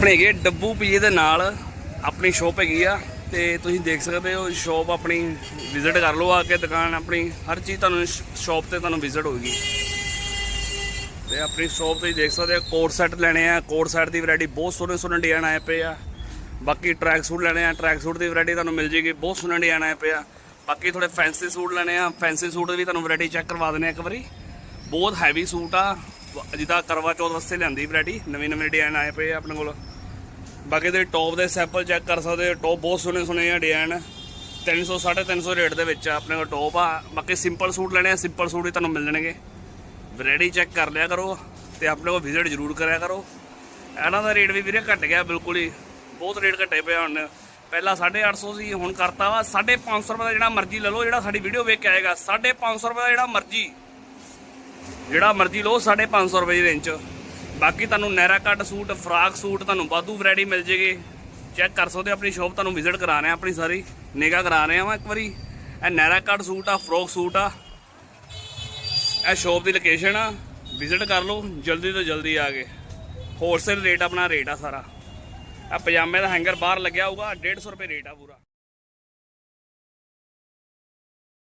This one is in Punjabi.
ਆਪਣੇ ਹੈਗੇ ਡੱਬੂ ਪੀਏ ਦੇ ਨਾਲ ਆਪਣੀ ਸ਼ੋਪ ਹੈਗੀ ਆ, ਤੇ ਤੁਸੀਂ ਦੇਖ ਸਕਦੇ ਹੋ ਸ਼ੋਪ ਆਪਣੀ ਵਿਜ਼ਿਟ ਕਰ ਲਓ ਆ ਕੇ, ਦੁਕਾਨ ਆਪਣੀ, ਹਰ ਚੀਜ਼ ਤੁਹਾਨੂੰ ਸ਼ੋਪ ਤੇ ਤੁਹਾਨੂੰ ਵਿਜ਼ਿਟ ਹੋਏਗੀ ਤੇ ਆਪਣੀ ਸ਼ੋਪ ਤੁਸੀਂ ਦੇਖ ਸਕਦੇ ਹੋ ਕੋਟ ਸੈੱਟ ਲੈਣੇ ਆ ਕੋਟ ਸੈੱਟ ਦੀ ਵੈਰਾਈਟੀ ਬਹੁਤ ਸੋਹਣੇ ਸੋਹਣੇ ਡਿਜ਼ਾਈਨ ਆਏ ਪਏ ਆ। ਬਾਕੀ ਟਰੈਕ ਸੂਟ ਲੈਣੇ ਆ ਟਰੈਕ ਸੂਟ ਦੀ ਵੈਰਾਈਟੀ ਤੁਹਾਨੂੰ ਮਿਲ ਜੇਗੀ, ਬਹੁਤ ਸੋਹਣੇ ਡਿਜ਼ਾਈਨ ਆਏ ਪਏ ਆ। ਬਾਕੀ ਥੋੜੇ ਫੈਂਸੀ ਸੂਟ ਲੈਣੇ ਆ ਫੈਂਸੀ ਸੂਟ ਵੀ ਤੁਹਾਨੂੰ ਵੈਰਾਈਟੀ ਚੈੱਕ ਕਰਵਾ ਦਿੰਦੇ ਆ ਇੱਕ ਵਾਰੀ। ਬਹੁਤ ਹੈਵੀ ਸੂਟ ਆ ਜਿੱਦਾਂ ਕਰਵਾ ਚੌਥ ਵਾਸਤੇ ਲਿਆਂਦੀ ਵੈਰਾਈਟੀ ਨਵੇਂ ਨਵੇਂ ਡਿਜ਼ਾਈਨ ਆਏ ਪਏ ਆ ਆਪਣੇ ਕੋਲ। ਬਾਕੀ ਦੇ ਟੌਪ ਦੇ ਸੈਂਪਲ ਚੈੱਕ ਕਰ ਸਕਦੇ ਹੋ। ਟੌਪ ਬਹੁਤ ਸੋਹਣੇ ਸੋਹਣੇ ਆ ਡਿਜ਼ਾਈਨ 300 350 ਰੇਟ ਦੇ ਵਿੱਚ ਆ ਆਪਣੇ ਕੋਲ ਟੌਪ ਆ। ਬਾਕੀ ਸਿੰਪਲ ਸੂਟ ਲੈਣੇ ਆ ਸਿੰਪਲ ਸੂਟ ਹੀ ਤੁਹਾਨੂੰ ਮਿਲ ਜਾਣਗੇ ਵੈਰਾਈਟੀ ਚੈੱਕ ਕਰ ਲਿਆ ਕਰੋ ਤੇ ਆਪਣੇ ਕੋਲ ਵਿਜ਼ਿਟ ਜ਼ਰੂਰ ਕਰਿਆ ਕਰੋ। ਇਹਨਾਂ ਦਾ ਰੇਟ ਵੀ ਵੀਰੇ ਘਟ ਗਿਆ ਬਿਲਕੁਲ ਹੀ। ਬਹੁਤ ਰੇਟ ਘਟੇ ਪਏ ਹੁਣ। ਪਹਿਲਾਂ 850 ਸੀ ਹੁਣ ਕਰਤਾ ਵਾ 550 ਰੁਪਏ ਦਾ ਜਿਹੜਾ ਮਰਜ਼ੀ ਲੈ ਲਓ, ਜਿਹੜਾ ਸਾਡੀ ਵੀਡੀਓ ਵੇਖ ਕੇ ਆਏਗਾ। 550 ਰੁਪਏ ਦਾ ਜਿਹੜਾ ਮਰਜ਼ੀ ਜਿਹੜਾ ਮਰਜ਼ੀ ਲਓ 550 ਰੁਪਏ ਦੀ ਰੇਂਜ ਚ ਬਾਕੀ ਤੁਹਾਨੂੰ ਨੈਰਾ ਕੱਟ ਸੂਟ, ਫਰਾਕ ਸੂਟ ਤੁਹਾਨੂੰ ਵਾਧੂ ਵੈਰਾਈਟੀ ਮਿਲ ਜੇਗੀ। ਚੈੱਕ ਕਰ ਸਕਦੇ ਆਪਣੀ ਸ਼ੋਪ ਤੁਹਾਨੂੰ ਵਿਜ਼ਿਟ ਕਰਾ ਰਹੇ ਆ ਆਪਣੀ ਸਾਰੀ ਨਿਗਾ ਕਰਾ ਰਹੇ ਆ ਮੈਂ ਇੱਕ ਵਾਰੀ। ਇਹ ਨੈਰਾ ਕੱਟ ਸੂਟ ਆ, ਫਰੋਕ ਸੂਟ ਆ। ਇਹ ਸ਼ੋਪ ਦੀ ਲੋਕੇਸ਼ਨ ਆ ਵਿਜ਼ਿਟ ਕਰ ਲਓ, ਜਲਦੀ ਤੋਂ ਜਲਦੀ ਆ ਕੇ। ਹੋਲਸੇਲ ਰੇਟ ਆਪਣਾ ਰੇਟ ਆ ਸਾਰਾ। ਆ ਪਜਾਮੇ ਦਾ ਹੈਂਗਰ ਬਾਹਰ ਲੱਗਿਆ ਹੋਊਗਾ 150 ਰੁਪਏ ਰੇਟ ਆ ਪੂਰਾ।